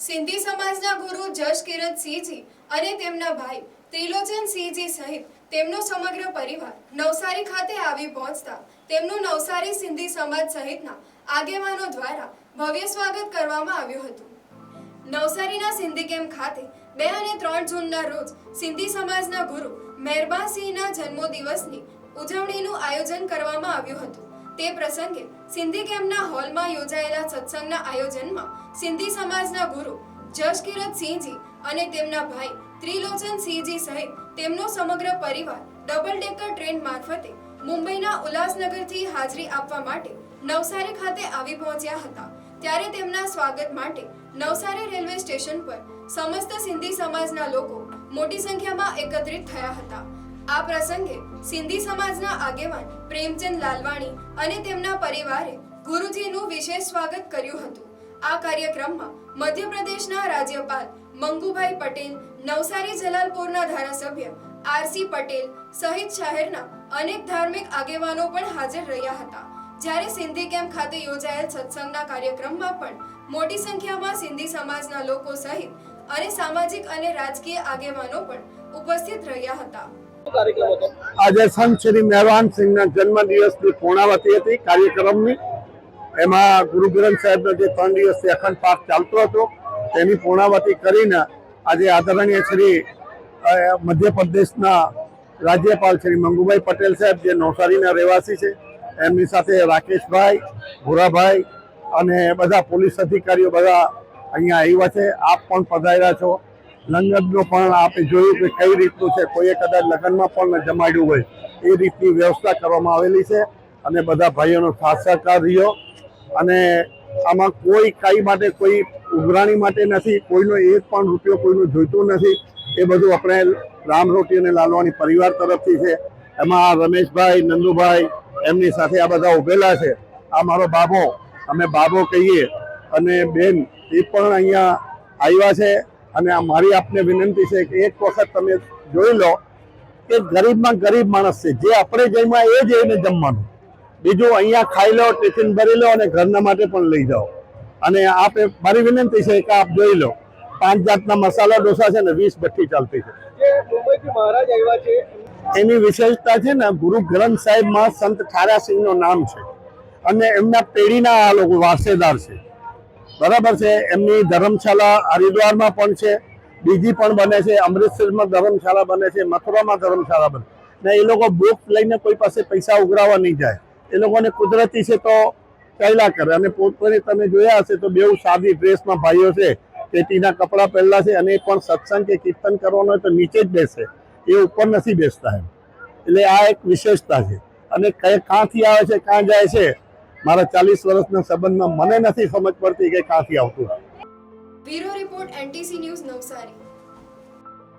સિંધી સમાજના ગુરુ જશ કિરતસિંહજી અને તેમના ભાઈ ત્રિલોચન સિંહજી સહિત તેમનો સમગ્ર પરિવાર નવસારી ખાતે આવી પહોંચતા તેમનું નવસારી સિંધી સમાજ સહિતના આગેવાનો દ્વારા ભવ્ય સ્વાગત કરવામાં આવ્યું હતું. નવસારીના સિંધી કેમ્પ ખાતે બે અને ત્રણ જૂનના રોજ સિંધી સમાજના ગુરુ મહેરબાસિંહના જન્મદિવસની ઉજવણીનું આયોજન કરવામાં આવ્યું હતું. તે પ્રસંગે સિંધી કેમ્પના હોલમાં યોજાયેલા સત્સંગના આયોજનમાં સિંધી સમાજના ગુરુ જશકિરત સિંહજી અને તેમના ભાઈ ત્રિલોચન સિંહજી સહિત તેમનો સમગ્ર પરિવાર ડબલ ડેકર ટ્રેન મારફતે મુંબઈના ઉલ્લાસનગરથી હાજરી આપવા માટે નવસારી ખાતે આવી પહોંચ્યા હતા. ત્યારે તેમના સ્વાગત માટે નવસારી રેલવે સ્ટેશન પર સમસ્ત સિંધી સમાજના લોકો મોટી સંખ્યામાં એકત્રિત થયા હતા. આ પ્રસંગે સિંધી સમાજના આગેવાન પ્રેમચંદ લાલવાણી અને તેમના પરિવારે ગુરુજીનું વિશેષ સ્વાગત કર્યું હતું. આ કાર્યક્રમમાં મધ્યપ્રદેશના રાજ્યપાલ મંગુભાઈ પટેલ, નવસારી જલાલપુરના ધારાસભ્ય આરસી પટેલ સહિત શહેરના અનેક ધાર્મિક આગેવાનો પણ હાજર રહ્યા હતા. જ્યારે સિંધી કેમ્પ ખાતે યોજાયેલ સત્સંગના કાર્યક્રમમાં પણ મોટી સંખ્યામાં સિંધી સમાજના લોકો સહિત અને સામાજિક અને રાજકીય આગેવાનો પણ ઉપસ્થિત રહ્યા હતા. આજે સંત શ્રી મહેરવાન સિંહના જન્મ દિવસની પૂર્ણાવતી હતી. કાર્યક્રમની એમાં ગુરુ ગ્રંથ સાહેબનો જે ત્રણ દિવસથી અખંડ પાઠ ચાલતો હતો, તેની પૂર્ણાવતી કરીને આજે આદરણીય શ્રી મધ્યપ્રદેશના રાજ્યપાલ શ્રી મંગુભાઈ પટેલ સાહેબ, જે નવસારીના રહેવાસી છે, એમની સાથે રાકેશભાઈ, ભૂરાભાઈ અને બધા પોલીસ અધિકારીઓ બધા અહીંયા આવ્યા છે. આપ પણ પધાર્યા છો. લંગરનો પણ આપણે જોયું કે કઈ રીતનું છે. કોઈએ કદાચ લગ્નમાં પણ જમાડ્યું હોય. એ રીતની વ્યવસ્થા કરવામાં આવેલી છે અને બધા ભાઈઓનો સાથ સહકાર રહ્યો. અને આમાં કોઈ કાંઈ માટે કોઈ ઉઘરાણી માટે નથી. કોઈનો એક પણ રૂપિયો કોઈનું જોઈતું નથી. એ બધું આપણે રામ રોટી અને લાલવાણી પરિવાર તરફથી છે. એમાં રમેશભાઈ, નંદુભાઈ એમની સાથે આ બધા ઉભેલા છે. આ મારો બાબો. અમે બાબો કહીએ. અને બેન, એ પણ અહીંયા આવ્યા છે. અને આ મારી આપને વિનંતી છે કે એક વખત તમે જોઈ લો કે ગરીબમાં ગરીબ માણસ છે. જે આપણે જમ્યા એ જ એને જમવાનું. બીજું અહીંયા ખાઈ લો ટિફિન ભરી લો અને ઘરના માટે પણ લઈ જાઓ. અને આપે મારી વિનંતી છે કે આપ જોઈ લો. પાંચ જાતના મસાલા ડોસા છે ને વીસ ભઠ્ઠી ચાલતી છે. એની વિશેષતા છે ને ગુરુ ગ્રંથ સાહેબમાં સંત ઠારાસિંહનું નામ છે. અને એમના પેઢીના આ લોકો વારસેદાર છે. બરાબર છે. એમની ધર્મશાળા હરિદ્વારમાં પણ છે. બીજી પણ બને છે. અમૃતસરમાં ધર્મશાળા બને છે. મથુરામાં ધર્મશાળા બને ને એ લોકો બુક લઈને કોઈ પાસે પૈસા ઉઘરાવવા નહીં જાય. એ લોકોને કુદરતી છે તો ચાલ્યા કરે. અને પોતપોતે તમે જોયા હશે તો બેઉ સાદી ડ્રેસમાં ભાઈઓ છે. પેટીના કપડાં પહેરલા છે. અને પણ સત્સંગ કે કીર્તન કરવાનો હોય તો નીચે જ બેસે. એ ઉપર નથી બેસતા એમ. એટલે આ એક વિશેષતા છે. અને ક્યાંથી આવે છે, ક્યાં જાય છે મારા ચાલીસ વર્ષના સંબંધમાં મને નથી સમજ પડતી કે ક્યાંથી આવતું bureau report NTC news Navsari.